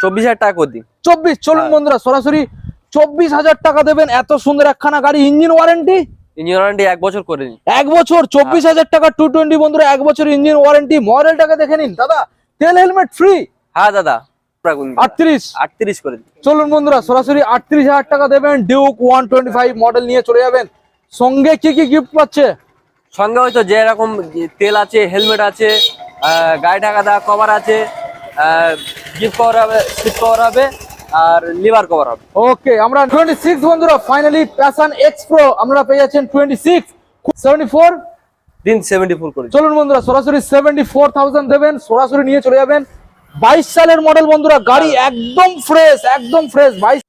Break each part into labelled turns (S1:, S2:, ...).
S1: চব্বিশ হাজার টাকা করে দিন
S2: চব্বিশ চলুন
S1: হ্যাঁ।
S2: বন্ধুরা সরাসরি চব্বিশ হাজার টাকা দেবেন এত সুন্দর একখানা গাড়ি ইঞ্জিন ওয়ারেন্টি
S1: ইঞ্জিন ওয়ারেন্টি এক বছর করে দিন।
S2: এক বছর চব্বিশ হাজার টাকা টু টোয়েন্টি বন্ধুরা এক বছর ইঞ্জিন ওয়ারেন্টি মডেলটাকে দেখে নিন। দাদা তেল হেলমেট ফ্রি
S1: হ্যাঁ দাদা।
S2: আটত্রিশ?
S1: আটত্রিশ করে দিন।
S2: চলুন বন্ধুরা সরাসরি আটত্রিশ হাজার টাকা দেবেন Duke one twenty five model নিয়ে চলে যাবেন। সঙ্গে কি কি গিফট পাচ্ছে?
S1: সঙ্গে হয়তো যেরকম তেল আছে হেলমেট আছে গায়ে ঢাকা দেওয়া কভার আছে গিফট কভার হবে সিট কভার হবে আর লিভার কভার হবে।
S2: ওকে আমরা টোয়েন্টি সিক্স বন্ধুরা ফাইনালি প্যাশন এক্স প্রো আমরা পেয়ে যাচ্ছেন টোয়েন্টি সিক্স সেভেন্টি ফোর
S1: দিন সেভেন্টি ফোর করে
S2: চলুন বন্ধুরা সরাসরি সেভেন্টি ফোর থাউজেন্ড দেবেন সরাসরি নিয়ে চলে যাবেন। বাইশ সালের মডেল বন্ধুরা গাড়ি একদম ফ্রেশ একদম ফ্রেশ বাইশ।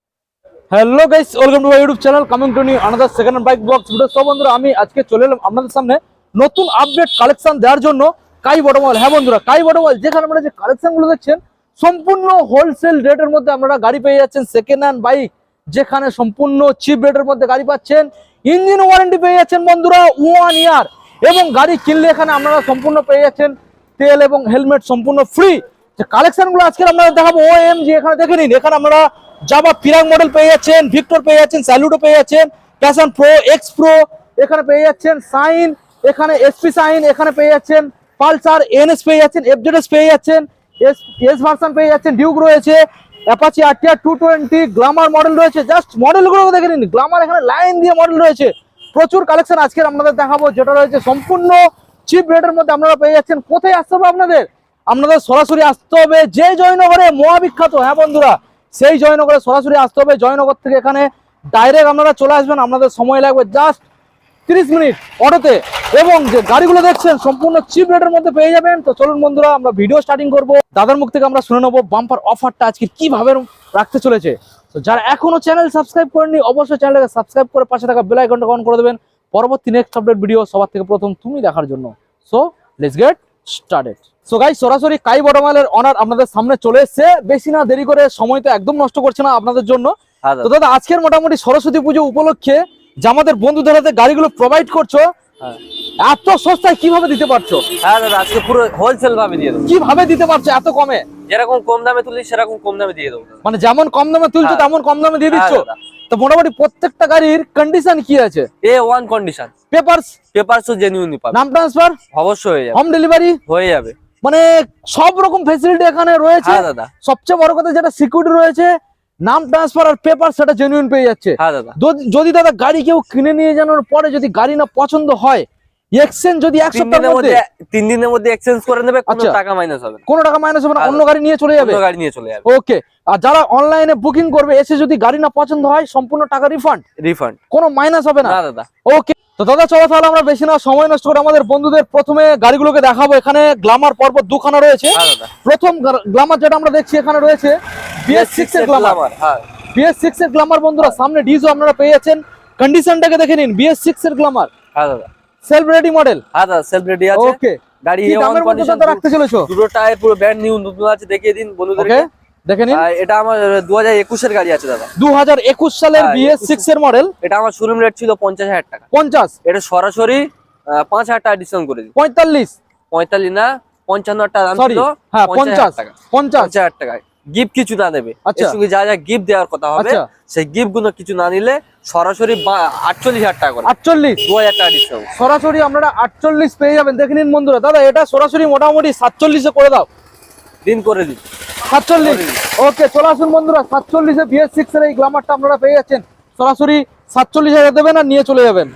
S2: Hello guys welcome to my YouTube channel coming to new another second bike box video সব বন্ধুরা আমি আজকে চলে এলাম আপনাদের সামনে নতুন আপডেট কালেকশন দেওয়ার জন্য। কাই বটমল হ্যাঁ বন্ধুরা, কাই বটমল যেখানে আপনারা যে কালেকশনগুলো দেখছেন, সম্পূর্ণ হোলসেল রেটের মধ্যে আপনারা গাড়ি পেয়ে যাচ্ছেন সেকেন্ড হ্যান্ড বাইক যেখানে সম্পূর্ণ চিপ রেটের মধ্যে গাড়ি পাচ্ছেন ইঞ্জিন ওয়ারেন্টি পেয়ে যাচ্ছেন বন্ধুরা ওয়ান ইয়ার এবং গাড়ি কিনলে এখানে আপনারা সম্পূর্ণ পেয়ে যাচ্ছেন, তেল এবং হেলমেট সম্পূর্ণ ফ্রি যে কালেকশনগুলো আজকে আপনারা দেখাবো ও এম জি এখানে দেখে নিন। এখানে আপনারা জাবা পিরাং মডেল পেয়ে যাচ্ছেন ভিক্টর পেয়ে যাচ্ছেন স্যালুটো পেয়ে যাচ্ছেন প্যাশন প্রো এক্স প্রো এখানে পেয়ে যাচ্ছেন সাইন এখানে এসপি সাইন এখানে পেয়ে যাচ্ছেন পালসার, এনএস পেয়ে যাচ্ছেন, এফজেডএস পেয়ে যাচ্ছেন, এস এস ভার্সন পেয়ে যাচ্ছেন, ডিউক রয়েছে, Apache RTR two twenty Glamour model রয়েছে, জাস্ট মডেলগুলো দেখে নিন গ্লামার এখানে লাইন দিয়ে মডেল রয়েছে, প্রচুর কালেকশন আজকে আপনাদের দেখাবো, যেটা রয়েছে সম্পূর্ণ চিপ রেটের মধ্যে আপনারা পেয়ে যাচ্ছেন, কোথায় আসতে হবে আপনাদের? আপনাদের সরাসরি আসতে হবে যে জয়নগরে, মহাবিখ্যাত হ্যাঁ বন্ধুরা, সেই জয়নগরে সরাসরি আসতে হবে, জয়নগর থেকে এখানে ডাইরেক্ট আপনারা চলে আসবেন, আপনাদের সময় লাগবে, জাস্ট তিরিশ মিনিট অটোতে। এবং যে গাড়িগুলো দেখছেন সম্পূর্ণ চিপ রেটের মধ্যে পেয়ে যাবেন। তো চলুন বন্ধুরা আমরা ভিডিও স্টার্টিং করব। দাদার মুখ থেকে আমরা শুনে নেব বাম্পার অফারটা আজকে কীভাবে রাখতে চলেছে। তো যারা এখনও চ্যানেল সাবস্ক্রাইব করেননি অবশ্যই চ্যানেলটাকে সাবস্ক্রাইব করে পাশে থাকা বেল আইকনটা অন করে দেবেন। পরবর্তী নেক্সট আপডেট ভিডিও সবার থেকে প্রথম তুমি দেখার জন্য। So let's get started so guy সরাসরি কাই বটমালের অনার আপনাদের সামনে চলে এসেছে। বেশি না দেরি করে সময় তো একদম নষ্ট করছে না আপনাদের জন্য।
S1: হ্যাঁ
S2: তো
S1: দাদা
S2: দাদা আজকের মোটামুটি সরস্বতী পুজো উপলক্ষে যে আমাদের বন্ধুদের হাতে গাড়িগুলো প্রোভাইড করছ
S1: হ্যাঁ।
S2: এত সস্তায় কীভাবে দিতে পারছ?
S1: হ্যাঁ দাদা আজকে পুরো হোলসেল ভাবে দিয়ে দেবো।
S2: কীভাবে দিতে পারছ এত কমে?
S1: যেরকম কম দামে তুলি সেরকম কম দামে দিয়ে দেবো।
S2: মানে যেমন কম দামে তুলছো
S1: হ্যাঁ।
S2: তেমন কম দামে দিয়ে দিচ্ছ?
S1: হ্যাঁ
S2: তো মোটামুটি প্রত্যেকটা গাড়ির কন্ডিশন কি আছে?
S1: A one condition
S2: papers
S1: paper তো জেনুইনই পাবে।
S2: নাম ট্রান্সফার
S1: অবশ্যই হয়ে যাবে।
S2: হোম ডেলিভারি
S1: হয়ে যাবে।
S2: মানে সব রকম ফেসিলিটি এখানে রয়েছে।
S1: দাদা।
S2: সবচেয়ে বড় কথা যেটা সিকিউরিটি রয়েছে নাম ট্রান্সফার আর পেপার সেটা জেনুইন পেয়ে যাচ্ছে।
S1: হ্যাঁ
S2: যদি- দাদা গাড়ি কেউ কিনে নিয়ে যাওয়ার পরে যদি গাড়ি না পছন্দ হয় এক্সচেঞ্জ যদি এক সপ্তাহের মধ্যে
S1: তিন দিনের মধ্যে এক্সচেঞ্জ করে নেবে কোনো
S2: আচ্ছা।
S1: টাকা মাইনাস হবে
S2: কোনো টাকা মাইনাস হবে না
S1: হ্যাঁ,
S2: অন্য গাড়ি নিয়ে চলে যাবে?
S1: গাড়ি নিয়ে চলে যাবে।
S2: ওকে আর যারা অনলাইনে বুকিং করবে এসে যদি গাড়ি না পছন্দ হয় সম্পূর্ণ টাকা রিফান্ড
S1: রিফান্ড
S2: কোনো মাইনাস হবে না?
S1: না দাদা।
S2: ওকে তো দাদা চলো তাহলে আমরা বেশি না সময় নষ্ট করে আমাদের বন্ধুদের প্রথমে গাড়িগুলোকে দেখাবো। এখানে গ্লামার পর্বত দুখানা রয়েছে।
S1: হ্যাঁ
S2: প্রথম গ্লামার যেটা আমরা দেখছি এখানে রয়েছে বিএস সিক্স এর গ্লামার।
S1: গ্লামার হ্যাঁ।
S2: বিএস সিক্স এর গ্লামার বন্ধুরা সামনে ডিজো আপনারা পেয়ে যাচ্ছেন। কন্ডিশনটাকে দেখে নিন বিএস সিক্স এর গ্লামার।
S1: হ্যাঁ দাদা।
S2: সেলফ রেডি মডেল
S1: হ্যাঁ দাদা সেলফ রেডি আছে।
S2: ওকে
S1: গাড়ি এ ওয়ান কন্ডিশন
S2: রাখতে চলেছো?
S1: দুটো টায়ার পুরো ব্র্যান্ড নিউ নতুন আছে দেখিয়ে দিন বন্ধুদেরকে।
S2: দেখে নিন।
S1: এটা আমার দু হাজার গাড়ি আছে দাদা।
S2: দু হাজার একুশ সালের
S1: হ্যাঁ,
S2: বিএস
S1: 21
S2: সিক্স এর মডেল
S1: এটা আমার শোরুম রেট ছিল পঞ্চাশ হাজার টাকা।
S2: পঞ্চাশ?
S1: এটা সরাসরি আহ, পাঁচ হাজার টাকা ডিসকাউন্ট করে দিন
S2: পঁয়তাল্লিশ?
S1: পঁয়তাল্লিশ না পঞ্চান্ন টাকা দাম ছিল
S2: হ্যাঁ
S1: পঞ্চাশ
S2: পঞ্চাশ
S1: হাজার টাকা।
S2: পঞ্চাশ।
S1: পঞ্চাশ হাজার টাকায় গিফট কিছু না দেবে।
S2: আচ্ছা।
S1: সঙ্গে যা যা গিফট দেওয়ার কথা হবে
S2: আচ্ছা।
S1: সেই গিফটগুলো কিছু না নিলে সরাসরি আটচল্লিশ হাজার টাকা করে।
S2: আটচল্লিশ?
S1: দু হাজার টাকা ডিসকাউন্ট
S2: সরাসরি আপনারা আটচল্লিশ পেয়ে যাবেন। দেখে নিন বন্ধুরা দাদা এটা সরাসরি মোটামুটি সাতচল্লিশে করে দাও।
S1: দিন করে দিন।
S2: সাতচল্লিশ। ওকে চলে আসুন বন্ধুরা সাতচল্লিশে বিএস সিক্স এর এই গ্লামারটা আপনারা পেয়ে যাচ্ছেন। সরাসরি সাতচল্লিশ হাজার দেবেন আর নিয়ে চলে যাবেন।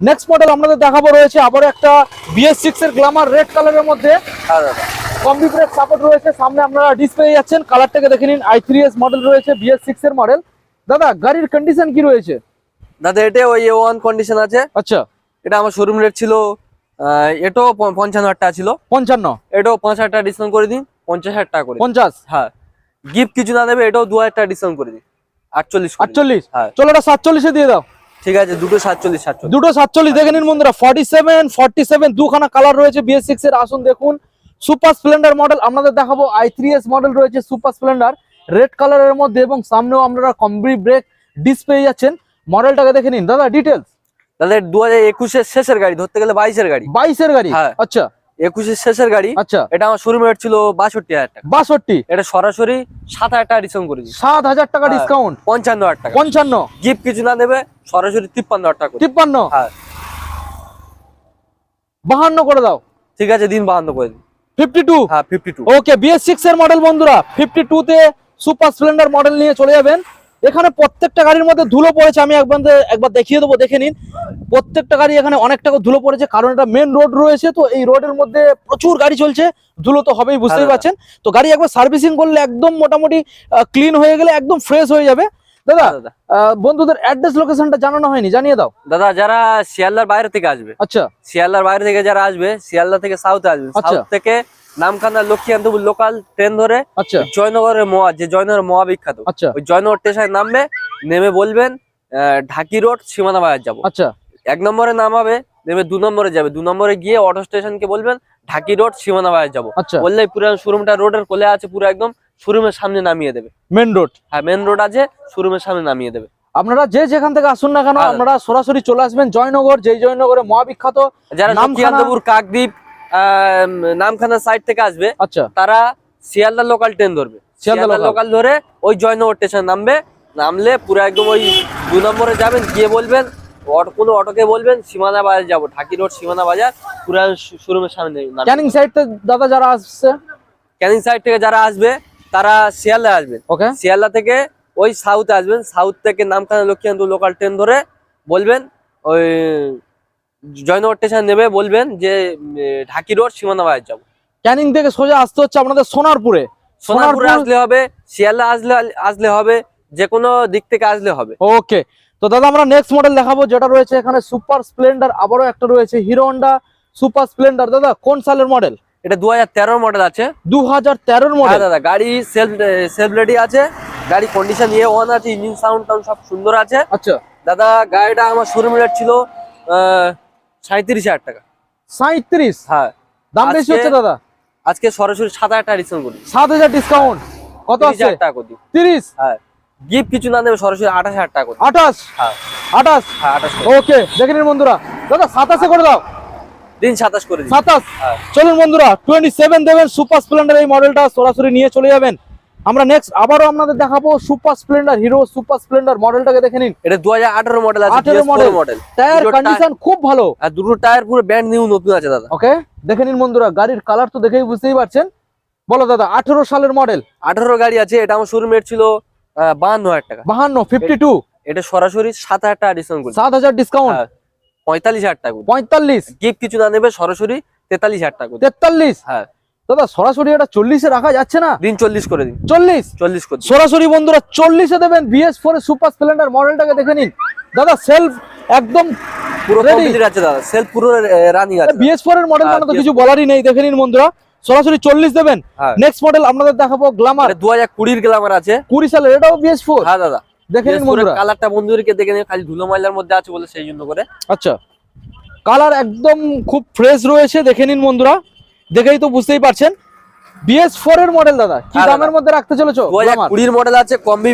S2: নেক্সট মডেল আপনাদের দেখাবো রয়েছে আবার একটা বিএস সিক্স এর গ্লামার রেড কালারের মধ্যে।
S1: হ্যাঁ
S2: কম্বি ব্রেক সাপোর্ট রয়েছে সামনে আপনারা ডিসপ্লে যাচ্ছেন। কালারটাকে দেখে নিন আই থ্রি এস মডেল রয়েছে বিএস সিক্স এর মডেল দাদা গাড়ির কন্ডিশন কি রয়েছে?
S1: দাদা এটা ওই এ ওয়ান কন্ডিশন আছে।
S2: আচ্ছা।
S1: এটা আমার শোরুম রেট ছিল এটাও পঞ্চান্ন হাজার টাকা ছিল।
S2: পঞ্চান্ন।
S1: এটাও পাঁচ হাজার টাকা ডিসকাউন্ট করে দিন। পঞ্চাশ হাজার টাকা করে।
S2: পঞ্চাশ?
S1: হ্যাঁ। গিফট কিছু না দেবে এটাও দু হাজার টাকা ডিসকাউন্ট করে আটচল্লিশ
S2: আটচল্লিশ?
S1: হ্যাঁ।
S2: চলো এটা সাতচল্লিশে দিয়ে দাও।
S1: ঠিক আছে দুটো সাতচল্লিশ সাতচল্লিশ।
S2: দুটো সাতচল্লিশ দেখে নিন বন্ধুরা ফর্টি সেভেন ফর্টি সেভেন দুখানা কালার রয়েছে বিএস সিক্স এর আসুন দেখুন। সুপার স্প্লেন্ডার মডেল আপনাদের দেখাবো আই থ্রি এস মডেল রয়েছে সুপার স্প্লেন্ডার রেড কালারের মধ্যে এবং সামনেও আপনারা কম্বি ব্রেক ডিস পেয়ে যাচ্ছেন। মডেলটাকে দেখে নিন। দাদা ডিটেলস
S1: তাহলে দু হাজার একুশের শেষের গাড়ি ধরতে গেলে বাইশের গাড়ি।
S2: বাইশের গাড়ি?
S1: হ্যাঁ।
S2: আচ্ছা।
S1: একুশের শেষের গাড়ি
S2: আচ্ছা।
S1: এটা আমার শোরুমে রেট ছিল বাষট্টি হাজার টাকা।
S2: বাষট্টি?
S1: এটা সরাসরি সাত হাজার টাকা ডিসকাউন্ট করে দিই
S2: সাত হাজার টাকা
S1: হ্যাঁ।
S2: ডিসকাউন্ট
S1: পঞ্চান্ন হাজার টাকা।
S2: পঞ্চান্ন?
S1: গিফট কিছু না দেবে সরাসরি তিপ্পান্ন হাজার টাকা
S2: তিপ্পান্ন?
S1: হ্যাঁ।
S2: বাহান্ন করে দাও।
S1: ঠিক আছে দিন বাহান্ন করে দিন।
S2: ফিফটি টু
S1: হ্যাঁ fifty two
S2: okay BS six এর মডেল বন্ধুরা ফিফটি টু তে সুপার স্প্লেন্ডার মডেল নিয়ে চলে যাবেন। এখানে প্রত্যেকটা গাড়ির মধ্যে ধুলো পড়েছে আমি একবার একবার দেখিয়ে দেবো দেখে নিন। প্রত্যেকটা গাড়ি এখানে অনেক টাকা ধুলো পড়েছে কারণ এটা মেন রোড রয়েছে তো এই রোডের মধ্যে প্রচুর গাড়ি চলছে ধুলো তো হবেই বুঝতেই
S1: হ্যাঁ,
S2: পারছেন তো গাড়ি একবার সার্ভিসিং করলে একদম মোটামুটি ক্লিন হয়ে গেলে একদম ফ্রেশ হয়ে যাবে। দাদা আহ, বন্ধুদের অ্যাড্রেস লোকেশনটা জানানো হয়নি জানিয়ে দাও।
S1: দাদা যারা শিয়ালদার বাইরে থেকে আসবে
S2: আচ্ছা।
S1: শিয়ালদার বাইরে থেকে যারা আসবে শিয়ালদা থেকে সাউথে আসবে
S2: আচ্ছা।
S1: সাউথ থেকে নামখানা লক্ষ্মীকান্তপুর লোকাল ট্রেন ধরে
S2: আচ্ছা।
S1: জয়নগরের মোয়া যে জয়নগরের মোয়া বিখ্যাত
S2: আচ্ছা।
S1: ওই জয়নগর স্টেশনে নামবে নেমে বলবেন ঢাকি রোড সীমানা বাজার যাব।
S2: আচ্ছা।
S1: এক নম্বরে নামাবে নেমে দু নম্বরে যাবে। দু নম্বরে গিয়ে অটো স্টেশনকে বলবেন ঢাকি রোড সীমানা বাজার যাব।
S2: আচ্ছা।
S1: বললে পুরো শোরুমটা রোডের কোলে আছে পুরো একদম শোরুমের সামনে নামিয়ে দেবে।
S2: মেন রোড
S1: হ্যাঁ মেন রোড আছে শোরুমের সামনে নামিয়ে দেবে।
S2: আপনারা যে যেখান থেকে আসুন না কেন। আপনারা সরাসরি চলে আসবেন জয়নগর যেই জয়নগরে মহাবিখ্যাত
S1: যারা
S2: নামখানা-
S1: লক্ষ্মীকান্তপুর কাকদ্বীপ নামখানা সাইড থেকে আসবে।
S2: আচ্ছা।
S1: তারা শিয়ালদা লোকাল ট্রেন ধরবে।
S2: শিয়ালদা
S1: লোকাল ধরে ওই জয়নগর স্টেশন নামবে। নামলে পুরো একদম ওই দু নম্বরে যাবেন গিয়ে বলবেন অটো কোনো অটোকে বলবেন সীমানা বাজার যাব। ঢাকি রোড সীমানা বাজার পুরো শোরুমের সামনে
S2: ক্যানিং সাইড থেকে দাদা যারা আসছে?
S1: ক্যানিং সাইড থেকে যারা আসবে তারা শিয়ালদা আসবেন
S2: ওকে।
S1: শিয়ালদা থেকে ওই সাউথে আসবেন। সাউথ থেকে নামখানা লক্ষ্মীকান্তপুর লোকাল ট্রেন ধরে বলবেন ওই জয়নগর স্টেশন নেবে বলবেন যে ঢাকি রোড সীমানা বাজার যাব।
S2: ক্যানিং থেকে সোজা আসতে হচ্ছে আপনাদের সোনারপুরে।
S1: সোনারপুরে আসলে হবে শিয়ালদা আসলে আসলে হবে যে কোনো দিক থেকে আসলে হবে।
S2: ওকে। তো দাদা আমরা নেক্সট মডেল দেখাবো যেটা রয়েছে এখানে সুপার স্প্লেন্ডার আবারও একটা রয়েছে হিরো হন্ডা সুপার স্প্লেন্ডার। দাদা কোন সালের মডেল
S1: এটা দু হাজার তেরোর মডেল আছে।
S2: দু হাজার তেরোর মডেল
S1: দাদা গাড়ি সেলফ সেলফ রেডি আছে। গাড়ি কন্ডিশন ইয়ে ওয়ান আছে ইঞ্জিন সাউন্ড টাউন সব সুন্দর আছে।
S2: আচ্ছা।
S1: দাদা গাড়িটা আমার শোরুম রেট ছিল সাঁত্রিশ হাজার টাকা।
S2: সাঁত্রিশ
S1: হ্যাঁ।
S2: দাম বেশি হচ্ছে দাদা?
S1: আজকে সরাসরি সাত হাজার টাকা ডিসকাউন্ট করি।
S2: সাত হাজার ডিসকাউন্ট কত
S1: তিরিশ
S2: আছে?
S1: হাজার টাকা করি।
S2: তিরিশ?
S1: হ্যাঁ। গিফট কিছু না দেবে সরাসরি আঠাশ হাজার টাকা করি।
S2: আঠাশ?
S1: হ্যাঁ।
S2: আঠাশ?
S1: হ্যাঁ আঠাশ
S2: ওকে দেখে নিন বন্ধুরা। দাদা সাতাশে করে দাও।
S1: দিন সাতাশ করে
S2: সাতাশ?
S1: হ্যাঁ।
S2: চলুন বন্ধুরা টোয়েন্টি সেভেন দেবেন সুপার স্প্লেন্ডার এই মডেলটা সরাসরি নিয়ে চলে যাবেন। আমরা নেক্সট আবারও আপনাদের দেখাবো Super Splendor Hero Super Splendor মডেলটাকে দেখে নিন।
S1: এটা দু হাজার আঠারো মডেল আছে
S2: মডেল
S1: মডেল
S2: টায়ার কন্ডিশন খুব ভালো।
S1: আর দুটো টায়ার পুরো ব্যান্ড নিউ নতুন আছে দাদা।
S2: ওকে দেখে নিন বন্ধুরা গাড়ির কালার তো দেখেই বুঝতেই পারছেন। বলো দাদা আঠেরো সালের মডেল
S1: আঠারো গাড়ি আছে এটা আমার শোরুম রেট ছিল বাহান্ন হাজার টাকা।
S2: বাহান্ন ফিফটি টু
S1: এটা সরাসরি সাত হাজার টাকা ডিসকাউন্ট
S2: সাত হাজার ডিসকাউন্ট
S1: হ্যাঁ। পঁয়তাল্লিশ হাজার টাকা
S2: পঁয়তাল্লিশ।
S1: গিফট কিছু না নেবে সরাসরি তেতাল্লিশ হাজার টাকা
S2: তেতাল্লিশ।
S1: হ্যাঁ।
S2: দাদা সরাসরি এটা চল্লিশে রাখা যাচ্ছে না?
S1: দিন চল্লিশ করে দিন।
S2: চল্লিশ?
S1: চল্লিশ করে
S2: সরাসরি বন্ধুরা চল্লিশে দেবেন বিএস ফোর সুপার স্প্লেন্ডার মডেলটাকে দেখে নিন। দাদা সেলফ একদম
S1: পুরো
S2: ready।
S1: আছে দাদা সেলফ পুরো রানিং আছে
S2: বিএস ফোর এর মডেল
S1: হ্যাঁ,
S2: মানে তো কিছু বলারই নেই দেখে নিন বন্ধুরা। সরাসরি চল্লিশ দেবেন।
S1: হ্যাঁ।
S2: নেক্সট মডেল আপনাদের দেখাবো গ্লামার
S1: দু হাজার কুড়ির গ্লামার আছে।
S2: কুড়ি সালের এটাও বিএস ফোর?
S1: হ্যাঁ দাদা।
S2: দেখে নিন বন্ধুরা।
S1: কালারটা বন্ধুদেরকে দেখে নিন খালি ধুলো ময়লার মধ্যে আছে বলে সেই জন্য করে।
S2: আচ্ছা। কালার একদম খুব ফ্রেশ রয়েছে দেখে নিন বন্ধুরা। দেখেই তো বুঝতেই পারছেন। বিএস ফোর এর মডেল দাদা কি
S1: হ্যাঁ,
S2: দামের মধ্যে রাখতে চলেছো?
S1: কুড়ির মডেল আছে কম্বি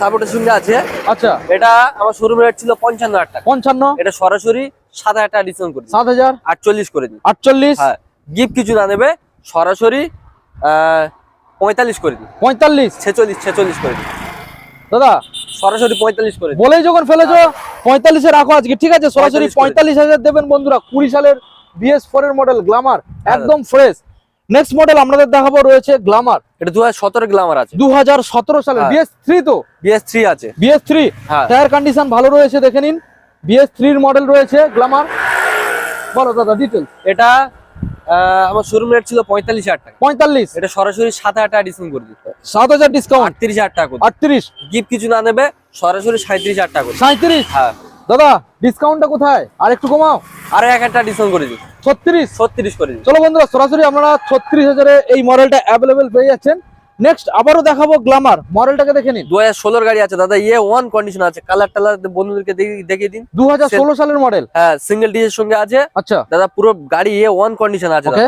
S1: সাপোর্টের সঙ্গে আছে।
S2: আচ্ছা।
S1: এটা আমার শোরুম রেট ছিল পঞ্চান্ন হাজার টাকা।
S2: পঞ্চান্ন?
S1: এটা সরাসরি সাত হাজার টাকা ডিসকাউন্ট করে
S2: সাত হাজার?
S1: আটচল্লিশ করে দিন
S2: আটচল্লিশ?
S1: হ্যাঁ। গিফট কিছু না নেবে সরাসরি আহ, পঁয়তাল্লিশ করে দিন
S2: পঁয়তাল্লিশ?
S1: ছেচল্লিশ ছেচল্লিশ করে দিন
S2: দাদা।
S1: সরাসরি পঁয়তাল্লিশ করে
S2: বলেই যখন ফেলেছো পঁয়তাল্লিশে রাখো আজকে ঠিক আছে? সরাসরি
S1: 45
S2: পঁয়তাল্লিশ হাজার দেবেন বন্ধুরা কুড়ি সালের বিএস ফোর এর মডেল গ্লামার
S1: হ্যাঁ,
S2: একদম ফ্রেশ নেক্সট মডেল আপনাদের দেখাবো রয়েছে গ্লামার
S1: এটা দু হাজার সতেরো গ্লামার আছে।
S2: দু হাজার সতেরো সালের
S1: হ্যাঁ।
S2: বিএস থ্রি তো?
S1: বিএস থ্রি আছে।
S2: বিএস থ্রি
S1: হ্যাঁ।
S2: টায়ার কন্ডিশন ভালো রয়েছে দেখে নিন। বিএস থ্রির মডেল রয়েছে গ্লামার বলো দাদা ডিটেলস
S1: এটা আমার শোরুম রেট ছিল পঁয়তাল্লিশ হাজার টাকা।
S2: পঁয়তাল্লিশ।
S1: এটা সরাসরি সাত হাজার টাকা ডিসকাউন্ট করে
S2: সাত হাজার ডিসকাউন্ট
S1: আটত্রিশ হাজার টাকা
S2: আটত্রিশ।
S1: গিফট কিছু না নেবে সরাসরি সাঁত্রিশ হাজার টাকা।
S2: সাঁত্রিশ?
S1: হ্যাঁ।
S2: দাদা ডিসকাউন্টটা কোথায়? আর একটু কমাও।
S1: আর এক একটা ডিসকাউন্ট করে দিন
S2: ছত্রিশ?
S1: ছত্রিশ করে দিন
S2: চলো বন্ধুরা সরাসরি আপনারা ছত্রিশ হাজারে এই মডেলটা অ্যাভেলেবেল পেয়ে যাচ্ছেন। নেক্সট আবারও দেখাবো গ্লামার মডেলটাকে দেখে নিন।
S1: দু হাজার গাড়ি আছে দাদা ইয়ে ওয়ান কন্ডিশন আছে। কালার টালার বন্ধুদেরকে দেখি- দেখিয়ে দিন।
S2: দু হাজার ষোলো সালের মডেল
S1: হ্যাঁ সিঙ্গেল ডিজের সঙ্গে আছে।
S2: আচ্ছা।
S1: দাদা পুরো গাড়ি ইয়ে ওয়ান কন্ডিশন আছে
S2: ওকে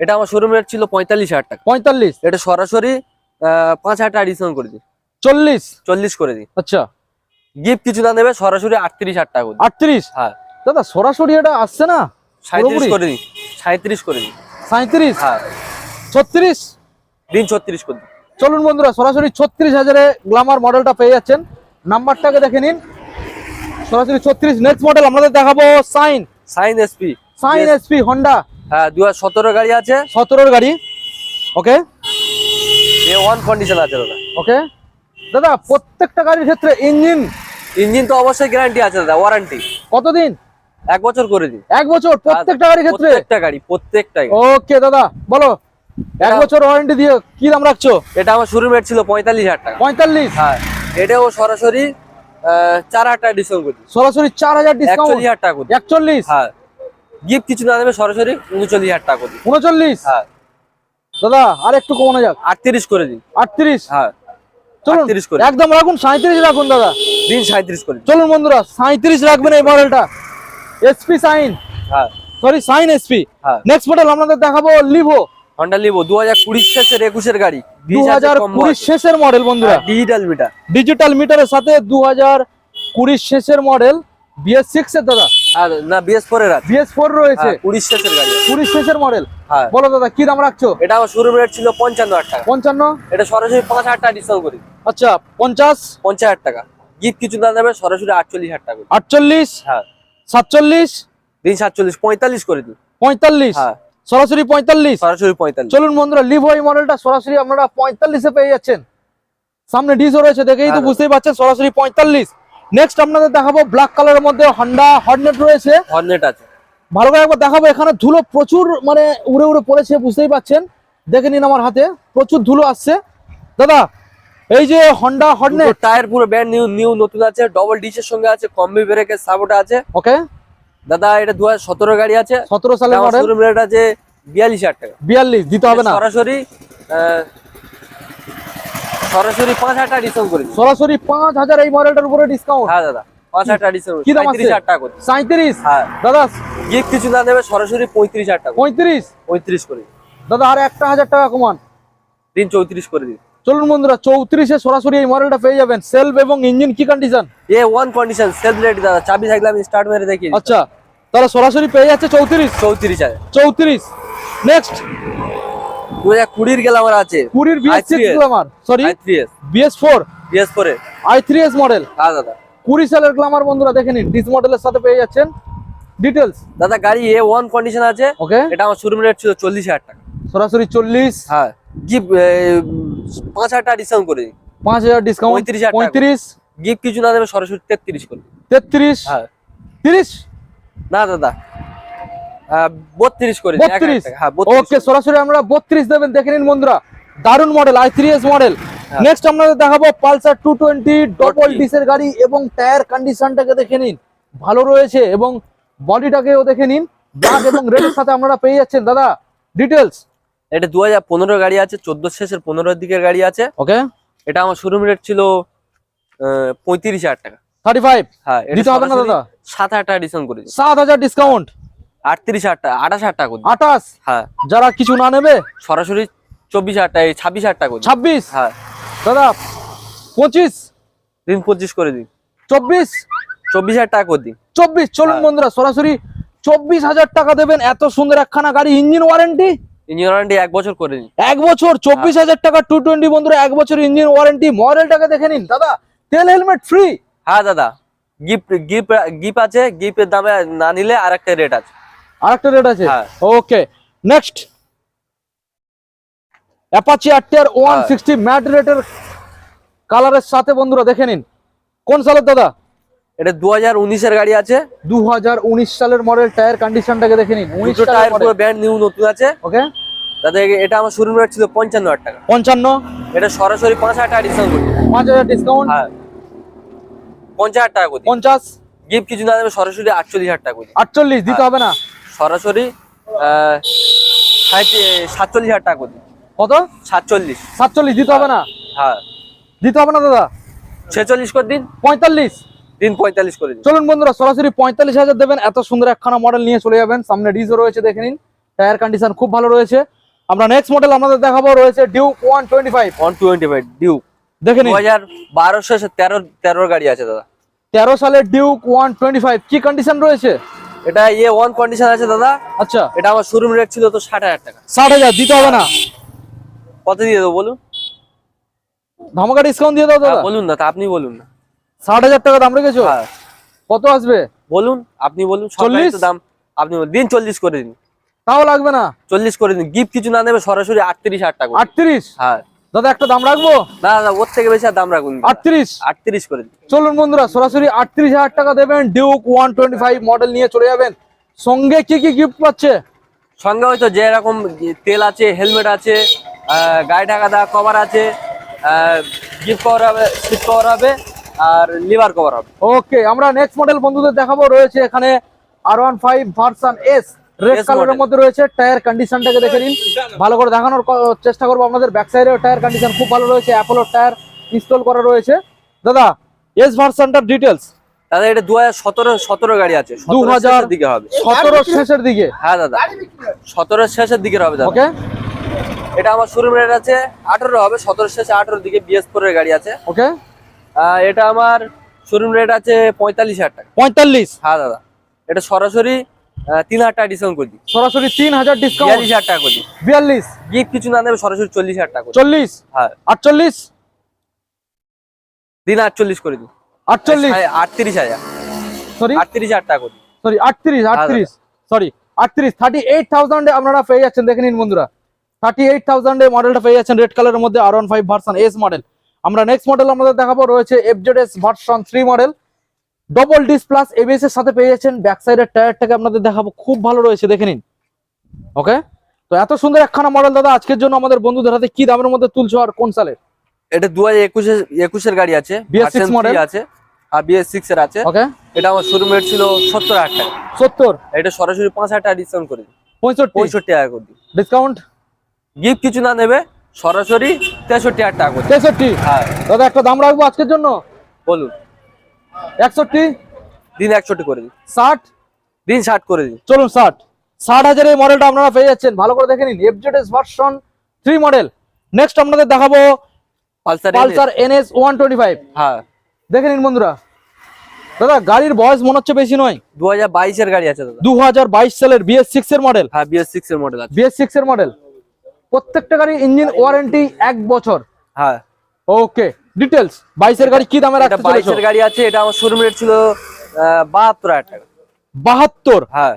S1: এটা আমার শোরুম রেট ছিল পঁয়তাল্লিশ হাজার টাকা।
S2: পঁয়তাল্লিশ।
S1: এটা সরাসরি পাঁচ হাজার টাকা ডিসকাউন্ট করে দিন
S2: চল্লিশ।
S1: চল্লিশ করে দিন
S2: আচ্ছা।
S1: গিফট কিছু না দেবে সরাসরি আটত্রিশ হাজার টাকা করে
S2: আটত্রিশ?
S1: হ্যাঁ।
S2: দাদা সরাসরি এটা আসছে না?
S1: সাঁত্রিশ করে দিন। সাঁত্রিশ করে দিন।
S2: সাঁত্রিশ
S1: হ্যাঁ।
S2: ছত্রিশ?
S1: দিন ছত্রিশ করে দিন।
S2: চলুন বন্ধুরা সরাসরি ছত্রিশ হাজারে গ্লামার মডেলটা পেয়ে যাচ্ছেন। নাম্বারটাকে দেখে নিন। সরাসরি ছত্রিশ নেক্সট মডেল আমাদের দেখাবো Shine.
S1: Shine SP
S2: Shine SP Honda
S1: হ্যাঁ দু হাজার সতেরো গাড়ি আছে।
S2: সতেরোর গাড়ি। ওকে
S1: এ ওয়ান কন্ডিশন আছে দাদা।
S2: ওকে দাদা প্রত্যেকটা গাড়ির ক্ষেত্রে ইঞ্জিন।
S1: ইঞ্জিন তো অবশ্যই গ্যারান্টি আছে দাদা ওয়ারেন্টি
S2: কতদিন?
S1: এক বছর করে দিন।
S2: এক বছর প্রত্যেকটা গাড়ির ক্ষেত্রে?
S1: প্রত্যেকটা গাড়ি প্রত্যেকটা
S2: ওকে দাদা বলো এক বছর ওয়ারেন্টি দিয়ে কি দাম রাখছো?
S1: এটা আমার শুরু রেট ছিল পঁয়তাল্লিশ হাজার টাকা।
S2: পঁয়তাল্লিশ?
S1: হ্যাঁ এটাও সরাসরি চার হাজার টাকা ডিসকাউন্ট করে দিন।
S2: সরাসরি চার হাজার ডিসকাউন্ট
S1: হাজার টাকা করে
S2: একচল্লিশ?
S1: হ্যাঁ গিফট কিছু না দেবে সরাসরি উনচল্লিশ হাজার টাকা করে দিন।
S2: উনচল্লিশ?
S1: হ্যাঁ।
S2: দাদা আর একটু কমানো যাক।
S1: আটত্রিশ করে দিন।
S2: আটত্রিশ?
S1: হ্যাঁ।
S2: চলুন
S1: 38 করে।
S2: একদম রাখুন সাঁত্রিশ রাখুন দাদা।
S1: দিন সাঁত্রিশ করে।
S2: চলুন বন্ধুরা সাঁত্রিশ রাখবেন এই মডেলটা। SP Shine.
S1: হ্যাঁ।
S2: সরি সাইন এসপি
S1: হ্যাঁ।
S2: নেক্সট মডেল আপনাদের দেখাবো লিভো
S1: হন্ডা লিভো দু হাজার কুড়ি শেষের একুশের গাড়ি।
S2: দু হাজার শেষের মডেল বন্ধুরা।
S1: ডিজিটাল মিটার
S2: ডিজিটাল মিটারের সাথে দু হাজার কুড়ি শেষের মডেল বিএস সিক্স এর দাদা।
S1: আর না বিএস এর আছে।
S2: বিএস ফোর রয়েছে।
S1: হ্যাঁ, কুড়ি শেষের গাড়ি
S2: শেষের মডেল
S1: হ্যাঁ।
S2: বলো দাদা কি দাম রাখছো?
S1: এটা আমার শুরু রেট ছিল পঞ্চান্ন হাজার টাকা।
S2: পঞ্চান্ন?
S1: এটা সরাসরি পাঁচ হাজার টাকা ডিসকাউন্ট করি।
S2: আচ্ছা পঞ্চাশ?
S1: পঞ্চাশ হাজার টাকা। গিফট কিছু না দেবে সরাসরি টাকা করে। দিন।
S2: আটচল্লিশ?
S1: হ্যাঁ।
S2: সাতচল্লিশ?
S1: দিন সাতচল্লিশ পঁয়তাল্লিশ করে দিন।
S2: পঁয়তাল্লিশ?
S1: হ্যাঁ।
S2: সরাসরি পঁয়তাল্লিশ?
S1: সরাসরি পঁয়তাল্লিশ।
S2: চলুন বন্ধুরা লিভো এই মডেলটা সরাসরি আপনারা পঁয়তাল্লিশে পেয়ে যাচ্ছেন। সামনে ডিসও রয়েছে দেখেই তো
S1: হ্যাঁ।
S2: বুঝতেই পারছেন সরাসরি পঁয়তাল্লিশ। নেক্সট আপনাদের দেখাবো ব্ল্যাক কালারের মধ্যে হন্ডা হর্নেট রয়েছে।
S1: হর্নেট আছে।
S2: ভালো করে একবার দেখাবো এখানে ধুলো প্রচুর মানে উড়ে উড়ে পড়েছে বুঝতেই পাচ্ছেন। দেখে নিন আমার হাতে প্রচুর ধুলো আসছে। দাদা এই যে হন্ডা হর্নেট
S1: টায়ার পুরো ব্যান্ড নিউ নিউ নতুন আছে ডবল ডিসের সঙ্গে আছে কম্বি ব্রেকের সাপোর্ট আছে।
S2: ওকে
S1: দাদা এটা দু হাজার সতেরো গাড়ি আছে।
S2: সতেরো সালের মডেল
S1: আছে বিয়াল্লিশ হাজার টাকা।
S2: বিয়াল্লিশ দিতে হবে না।
S1: সরাসরি সরাসরি পাঁচ হাজার টাকা ডিসকাউন্ট করে।
S2: সরাসরি পাঁচ হাজার এই মডেলটার উপরে ডিসকাউন্ট
S1: হ্যাঁ দাদা পাঁচ হাজার টাকা ডিসকাউন্ট
S2: কি দাম
S1: পঁয়ত্রিশ
S2: আছে?
S1: হাজার টাকা করে। দিন।
S2: সাঁত্রিশ
S1: হ্যাঁ।
S2: দাদা
S1: গিফট কিছু না দেবে সরাসরি পঁয়ত্রিশ হাজার টাকা
S2: পঁয়ত্রিশ?
S1: পঁয়ত্রিশ করে।
S2: দাদা আর একটা হাজার টাকা কমান।
S1: দিন চৌত্রিশ করে দিন।
S2: চলুন বন্ধুরা চৌত্রিশে সরাসরি এই মডেলটা পেয়ে যাবেন। সেলফ এবং ইঞ্জিন কি condition
S1: A one condition self ready দাদা চাবি থাকলে আমি স্টার্ট মেরে দেখি
S2: আচ্ছা তাহলে সরাসরি পেয়ে যাচ্ছে চৌত্রিশ।
S1: চৌত্রিশ
S2: চৌত্রিশ। নেক্সট
S1: দু হাজার কুড়ির গেলে আমার আছে।
S2: কুড়ির BS six
S1: i3s
S2: sorry
S1: I three S
S2: BS four
S1: BS ফোরে
S2: আই থ্রি এস মডেল
S1: হ্যাঁ দাদা।
S2: কুড়ি সালের গ্লামার বন্ধুরা দেখে নিন ডিস মডেলের সাথে পেয়ে যাচ্ছেন ডিটেলস
S1: দাদা গাড়ি এ ওয়ান কন্ডিশন আছে
S2: ওকে।
S1: এটা আমার শোরুম রেট ছিল চল্লিশ হাজার টাকা।
S2: সরাসরি চল্লিশ।
S1: হ্যাঁ গিফট পাঁচ হাজার টাকা ডিসকাউন্ট করে দিন।
S2: পাঁচ হাজার ডিসকাউন্ট
S1: 35,000 টাকা।
S2: পঁয়ত্রিশ।
S1: গিফট কিছু না দেবে সরাসরি তেত্রিশ করে দিন।
S2: তেত্রিশ?
S1: হ্যাঁ।
S2: তিরিশ?
S1: না দাদা। বত্রিশ করে। হ্যাঁ
S2: ওকে সরাসরি আমরা বত্রিশ দেবেন দেখে নিন বন্ধুরা। দারুণ model I three S model. Next আপনাদের দেখাবো Pulsar two twenty double
S1: Dot
S2: ডিসের গাড়ি এবং টায়ার কন্ডিশনটাকে দেখে নিন। ভালো রয়েছে এবং বডিটাকেও দেখে নিন। ব্ল্যাক এবং রেডের সাথে আপনারা পেয়ে যাচ্ছেন। দাদা ডিটেলস
S1: এটা দু হাজার পনেরো গাড়ি আছে চোদ্দ শেষের পনেরোর দিকের গাড়ি আছে।
S2: ওকে
S1: এটা আমার শোরুম রেট ছিল পঁয়ত্রিশ হাজার টাকা।
S2: থার্টি ফাইভ
S1: হ্যাঁ এটা
S2: দিতে হবে না দাদা।
S1: সাত হাজার টাকা ডিসকাউন্ট করে
S2: সাত হাজার ডিসকাউন্ট
S1: আটত্রিশ হাজার টাকা আঠাশ হাজার টাকা।
S2: আঠাশ?
S1: হ্যাঁ।
S2: যারা কিছু না নেবে?
S1: সরাসরি চব্বিশ হাজার টাকা ছাব্বিশ হাজার টাকা করে
S2: ছাব্বিশ?
S1: হ্যাঁ।
S2: দাদা পঁচিশ?
S1: দিন পঁচিশ করে দিন।
S2: চব্বিশ?
S1: চব্বিশ হাজার টাকা করে দিন
S2: চব্বিশ? চলুন
S1: হ্যাঁ।
S2: বন্ধুরা সরাসরি চব্বিশ হাজার টাকা দেবেন এত সুন্দর একখানা গাড়ি ইঞ্জিন ওয়ারেন্টি?
S1: ইঞ্জিন ওয়ারেন্টি এক বছর করে দিন
S2: এক বছর চব্বিশ হাজার টাকা টু টোয়েন্টি বন্ধুরা এক বছর ইঞ্জিন ওয়ারেন্টি মডেলটাকে দেখে নিন। দাদা তেল হেলমেট ফ্রি
S1: হ্যাঁ দাদা। গিফট গিফট গিফট আছে গিফটের দামে না নিলে আর একটা রেট আছে।
S2: আর একটা রেট আছে?
S1: হ্যাঁ।
S2: Okay next Apache RTR one
S1: হ্যাঁ।
S2: সিক্সটি ম্যাট রেটের কালারের সাথে বন্ধুরা দেখে নিন। কোন সালের দাদা?
S1: এটা দু হাজার উনিশের গাড়ি আছে।
S2: দু হাজার উনিশ সালের মডেল টায়ার কন্ডিশনটাকে দেখে নিন। উনিশ
S1: দুটো টায়ার পুরো ব্যান্ড নিউ নতুন আছে।
S2: ওকে
S1: তাদের এটা আমার শোরুম রেট ছিল পঞ্চান্ন হাজার টাকা।
S2: পঞ্চান্ন?
S1: এটা সরাসরি পাঁচ হাজার টাকা ডিসকাউন্ট করি
S2: পাঁচ হাজার ডিসকাউন্ট
S1: হ্যাঁ। পঞ্চাশ হাজার টাকা করে
S2: পঞ্চাশ?
S1: গিফট কিছু না দেবে সরাসরি আটচল্লিশ হাজার টাকা করে দিই।
S2: আটচল্লিশ দিতে হবে না।
S1: সরাসরি সাতচল্লিশ হাজার টাকা করে দিই।
S2: কত?
S1: সাতচল্লিশ।
S2: সাতচল্লিশ দিতে হবে না?
S1: হ্যাঁ।
S2: দিতে হবে না দাদা?
S1: ছেচল্লিশ করে দিন।
S2: পঁয়তাল্লিশ?
S1: দিন পঁয়তাল্লিশ করে দিন
S2: চলুন বন্ধুরা সরাসরি পঁয়তাল্লিশ হাজার দেবেন। এত সুন্দর একখানা মডেল নিয়ে চলে যাবেন। সামনে ডিজো রয়েছে দেখে নিন। টায়ার কন্ডিশন খুব ভালো রয়েছে। আমরা নেক্সট মডেল আমাদের দেখাবো রয়েছে Duke one twenty five
S1: one twenty five due
S2: দেখে নিন।
S1: হাজার বারোশো তেরো তেরোর গাড়ি আছে দাদা।
S2: তেরো সালের ডিউক ওয়ান টোয়েন্টি ফাইভ কি কন্ডিশন রয়েছে?
S1: এটা ইয়ে ওয়ান কন্ডিশন আছে দাদা।
S2: আচ্ছা।
S1: এটা আমার শোরুম রেট ছিল তো ষাট হাজার টাকা।
S2: ষাট হাজার দিতে হবে না।
S1: কত দিয়ে দেবো বলুন?
S2: ধামাকা ডিসকাউন্ট দিয়ে দাও দাদা।
S1: হ্যাঁ, বলুন না তা আপনি বলুন না।
S2: ষাট হাজার টাকা দাম রেখেছো?
S1: হ্যাঁ।
S2: কত আসবে?
S1: বলুন আপনি বলুন
S2: চল্লিশ?
S1: দাম। আপনি। দিন চল্লিশ করে দিন।
S2: তাও লাগবে না?
S1: চল্লিশ করে দিন। গিফট কিছু না নেবে সরাসরি আটত্রিশ হাজার টাকা
S2: আটত্রিশ?
S1: হ্যাঁ।
S2: দাদা একটা দাম রাখব?
S1: না না ওর থেকে বেশি দাম রাখুন
S2: আটত্রিশ?
S1: আটত্রিশ করে দিন।
S2: চলুন বন্ধুরা সরাসরি আটত্রিশ হাজার টাকা দেবেন। Duke one twenty five model নিয়ে চলে যাবেন। সঙ্গে কি কি গিফট পাচ্ছে?
S1: সঙ্গে হয়তো যে রকম তেল আছে হেলমেট আছে গায়ে ঢাকা দেওয়া কভার আছে গিফট কভার হবে সিট কভার হবে আর লিভার কভার হবে।
S2: ওকে আমরা নেক্সট মডেল বন্ধুদের দেখাবো। রয়েছে এখানে R one five version S red কালারের মধ্যে রয়েছে টায়ার কন্ডিশনটাকে দেখে নিন। ভালো করে দেখানোর চেষ্টা করব আপনাদের। ব্যাক সাইডেও টায়ার কন্ডিশন খুব ভালো রয়েছে অ্যাপোলোর টায়ার ইনস্টল করা রয়েছে। দাদা এস ভার্সনটার ডিটেলস
S1: দাদা এটা দু হাজার সতেরো সতেরো গাড়ি আছে।
S2: 2000
S1: 2000 দিকে হবে।
S2: সতেরো শেষের দিকে?
S1: হ্যাঁ দাদা। সতেরো শেষের দিকে হবে দাদা।
S2: ওকে
S1: এটা আমার শোরুম রেট আছে আঠারো হবে। সতেরো শেষে আঠারোর দিকে বিএস ফোর এর গাড়ি আছে।
S2: ওকে
S1: আহ, এটা আমার শোরুম রেট আছে পঁয়তাল্লিশ হাজার টাকা।
S2: পঁয়তাল্লিশ?
S1: হ্যাঁ দাদা। এটা সরাসরি তিন হাজার টাকা ডিসকাউন্ট করে দিই
S2: সরাসরি তিন হাজার ডিসকাউন্ট
S1: বিয়াল্লিশ হাজার টাকা করে দিই
S2: বিয়াল্লিশ।
S1: গিফট কিছু না দেবে সরাসরি চল্লিশ হাজার টাকা
S2: চল্লিশ?
S1: হ্যাঁ।
S2: আটচল্লিশ?
S1: দিন আটচল্লিশ করে দিই
S2: আটচল্লিশ।
S1: আটত্রিশ হাজার।
S2: সরি
S1: আটত্রিশ হাজার টাকা করে দিই
S2: সরি আটত্রিশ আটত্রিশ। সরি আটত্রিশ। থার্টি এইট থাউজেন্ডে আপনারা পেয়ে যাচ্ছেন দেখে নিন বন্ধুরা। থার্টি এইট থাউজেন্ডে মডেলটা পেয়ে যাচ্ছেন রেড কালারের মধ্যে R one five version S model আমরা নেক্সট মডেল আমাদের দেখাবো রয়েছে FZ S version three model double disc plus ABS এর সাথে পেয়ে যাচ্ছেন ব্যাক সাইডের টায়ারটাকে আপনাদের দেখাবো। খুব ভালো রয়েছে দেখে নিন। ওকে তো এত সুন্দর একখানা মডেল দাদা আজকের জন্য আমাদের বন্ধুদের হাতে কি দামের মধ্যে তুলছো আর কোন সালের?
S1: এটা দু হাজার একুশের একুশের গাড়ি আছে
S2: BS6
S1: version
S2: model?
S1: 3 আছে আর বিএস সিক্স এর আছে।
S2: ওকে
S1: এটা আমার শোরুম ছিল সত্তর হাজার টাকা।
S2: সত্তর?
S1: এটা সরাসরি পাঁচ হাজার টাকা ডিসকাউন্ট করে দিই।
S2: পঁয়ষট্টি?
S1: পঁয়ষট্টি টাকা করে দিই।
S2: ডিসকাউন্ট
S1: গিফট কিছু না নেবে সরাসরি তেষট্টি হাজার টাকা করে।
S2: তেষট্টি?
S1: হ্যাঁ।
S2: দাদা একটা দাম রাখব আজকের জন্য?
S1: বলুন।
S2: একষট্টি?
S1: দিন একষট্টি করে দিই
S2: ষাট?
S1: দিন ষাট করে দিই
S2: চলুন ষাট। ষাট হাজার এই মডেলটা আপনারা পেয়ে যাচ্ছেন। ভালো করে দেখে নিন FZS version three model next আপনাদের দেখাবো
S1: Pulsar
S2: Pulsar NS one twenty five
S1: হ্যাঁ।
S2: দেখে নিন বন্ধুরা। দাদা গাড়ির বয়স মনে হচ্ছে বেশি নয়।
S1: দু হাজার গাড়ি আছে দাদা।
S2: দু হাজার বাইশ সালের বিএস সিক্স এর মডেল
S1: হ্যাঁ বিএস সিক্স এর মডেল আছে।
S2: বিএস সিক্স এর মডেল প্রত্যেকটা গাড়ির ইঞ্জিন ওয়ারেন্টি এক বছর।
S1: হ্যাঁ।
S2: ওকে ডিটেলস বাইশের গাড়ি কি দামে রাখতে চলেছো?
S1: বাইশের গাড়ি আছে এটা আমার শোরুম রেট ছিল বাহাত্তর হাজার টাকা।
S2: বাহাত্তর?
S1: হ্যাঁ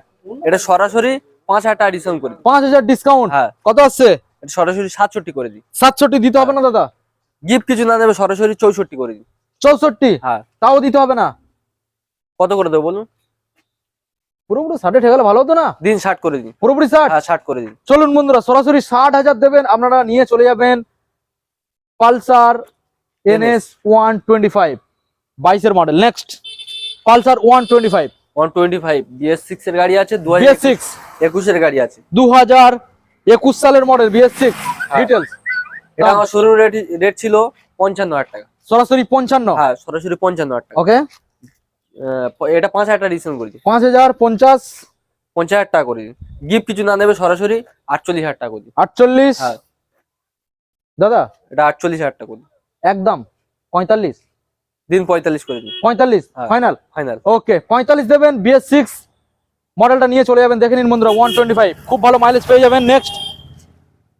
S1: এটা সরাসরি পাঁচ হাজার টাকা ডিসকাউন্ট করে দিই।
S2: পাঁচ হাজার ডিসকাউন্ট
S1: হ্যাঁ।
S2: কত আসছে?
S1: এটা সরাসরি সাতষট্টি করে দিই।
S2: সাতষট্টি দিতে হবে না দাদা?
S1: গিফট কিছু না দেবে সরাসরি চৌষট্টি করে দিই।
S2: চৌষট্টি?
S1: হ্যাঁ।
S2: তাও দিতে হবে না?
S1: কত করে দেবো বলুন?
S2: পুরোপুরি ষাটে ঠেকালে ভালো হতো না?
S1: দিন ষাট করে দিই।
S2: পুরোপুরি ষাট?
S1: হ্যাঁ ষাট করে দিন
S2: চলুন বন্ধুরা সরাসরি ষাট হাজার দেবেন আপনারা নিয়ে চলে যাবেন Pulsar NS one twenty five বাইশের model next Pulsar one twenty five
S1: one twenty five BS six এর গাড়ি আছে দু হাজার
S2: সিক্স
S1: একুশের গাড়ি আছে।
S2: দু হাজার একুশ সালের মডেল বিএস সিক্স। ডিটেলস
S1: এটা আমার শোরুম রেট রেট ছিল পঞ্চান্ন হাজার টাকা।
S2: সরাসরি পঞ্চান্ন?
S1: হ্যাঁ সরাসরি পঞ্চান্ন হাজার টাকা।
S2: ওকে
S1: এটা পাঁচ হাজার টাকা ডিসকাউন্ট করে দিই
S2: পাঁচ হাজার পঞ্চাশ।
S1: পঞ্চাশ হাজার টাকা করে গিফট কিছু না নেবে সরাসরি আটচল্লিশ হাজার টাকা করে
S2: আটচল্লিশ?
S1: হ্যাঁ।
S2: দাদা?
S1: এটা আটচল্লিশ হাজার টাকা করে দিন
S2: একদম। পঁয়তাল্লিশ।
S1: দিন পঁয়তাল্লিশ করে দিন।
S2: পঁয়তাল্লিশ?
S1: হ্যাঁ।
S2: ফাইনাল
S1: ফাইনাল
S2: ওকে পঁয়তাল্লিশ দেবেন বিএস সিক্স মডেলটা নিয়ে চলে যাবেন দেখে নিন বন্ধুরা ওয়ান টোয়েন্টি ফাইভ খুব ভালো মাইলেজ পেয়ে যাবেন। Next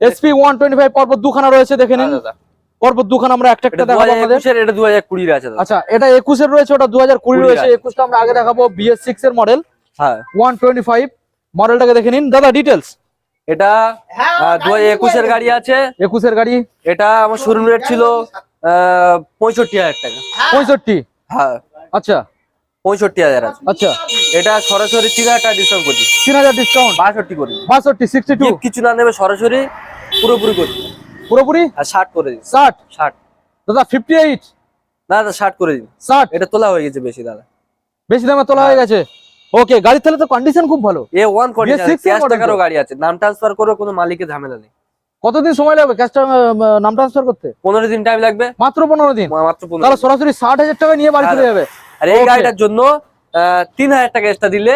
S2: SP one twenty five পর্বত দুখানা রয়েছে দেখে নিন।
S1: দাদা।
S2: পর্বত দুখানা আমরা একটা একটা দেখাবো আপনাদের।
S1: একুশের এটা দু হাজার কুড়ির আছে
S2: আচ্ছা এটা একুশের রয়েছে ওটা দু হাজার কুড়ি
S1: কুড়ি
S2: রয়েছে।
S1: আছে।
S2: একুশটা আমরা আগে দেখাবো বিএস সিক্স এর মডেল
S1: হ্যাঁ।
S2: ওয়ান টোয়েন্টি ফাইভ মডেলটাকে দেখে নিন। দাদা ডিটেলস
S1: এটা দু হাজার একুশের গাড়ি আছে।
S2: একুশের গাড়ি?
S1: এটা আমার শোরুম রেট ছিল পঁয়ষট্টি হাজার টাকা।
S2: পঁয়ষট্টি?
S1: হ্যাঁ।
S2: আচ্ছা।
S1: পঁয়ষট্টি হাজার আছে।
S2: আচ্ছা।
S1: এটা সরাসরি তিন হাজার টাকা ডিসকাউন্ট করছি
S2: তিন হাজার ডিসকাউন্ট
S1: বাষট্টি করে।
S2: বাষট্টি সিক্সটি টু
S1: কিছু না নেবে সরাসরি পুরোপুরি করে।
S2: পুরোপুরি?
S1: আর ষাট করে দিন।
S2: ষাট?
S1: ষাট।
S2: দাদা ফিফটি এইট
S1: না দাদা ষাট করে দিন।
S2: ষাট?
S1: এটা তোলা হয়ে গেছে বেশি দাদা।
S2: বেশি দামে তোলা হয়ে গেছে? ওকে গাড়ির তাহলে তো কন্ডিশন খুব ভালো।
S1: এ ওয়ান কন্ডিশন টাকারও গাড়ি আছে। নাম ট্রান্সফার করে কোনো মালিকের ঝামেলা নেই।
S2: কতদিন সময় লাগবে ক্যাশটা নাম ট্রান্সফার করতে?
S1: পনেরো দিন টাইম লাগবে।
S2: মাত্র পনেরো দিন?
S1: মাত্র
S2: তাহলে সরাসরি ষাট হাজার টাকা নিয়ে বাড়ি চলে যাবে।
S1: আর এই গাড়িটার জন্য তিন হাজার টাকা এক্সট্রা দিলে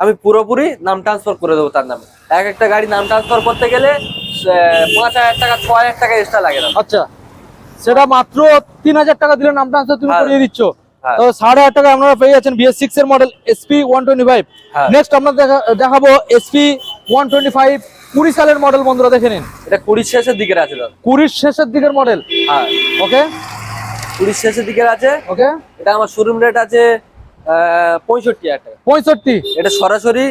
S1: আমি পুরোপুরি নাম ট্রান্সফার করে দেবো তার নামে। এক একটা গাড়ি নাম ট্রান্সফার করতে গেলে পাঁচ হাজার টাকা ছ হাজার টাকা এক্সট্রা লাগে না।
S2: আচ্ছা। সেটা মাত্র তিন হাজার টাকা দিলে নাম ট্রান্সফার তুমি
S1: হ্যাঁ।
S2: করিয়ে দিচ্ছ।
S1: হ্যাঁ।
S2: তো সাড়ে আট টাকা আপনারা পেয়ে যাচ্ছেন বিএস সিক্স এর model SP one twenty five. Next আমরা দেখা- দেখাবো এসপি ওয়ান টোয়েন্টি ফাইভ কুড়ি সালের মডেল বন্ধুরা দেখে নিন।
S1: এটা কুড়ির শেষের দিকের আছে দাদা।
S2: কুড়ির শেষের দিকের মডেল
S1: হ্যাঁ।
S2: ওকে
S1: কুড়ির শেষের দিকের আছে।
S2: ওকে
S1: এটা আমার শোরুম রেট আছে পঁয়ষট্টি হাজার টাকা।
S2: পঁয়ষট্টি?
S1: এটা সরাসরি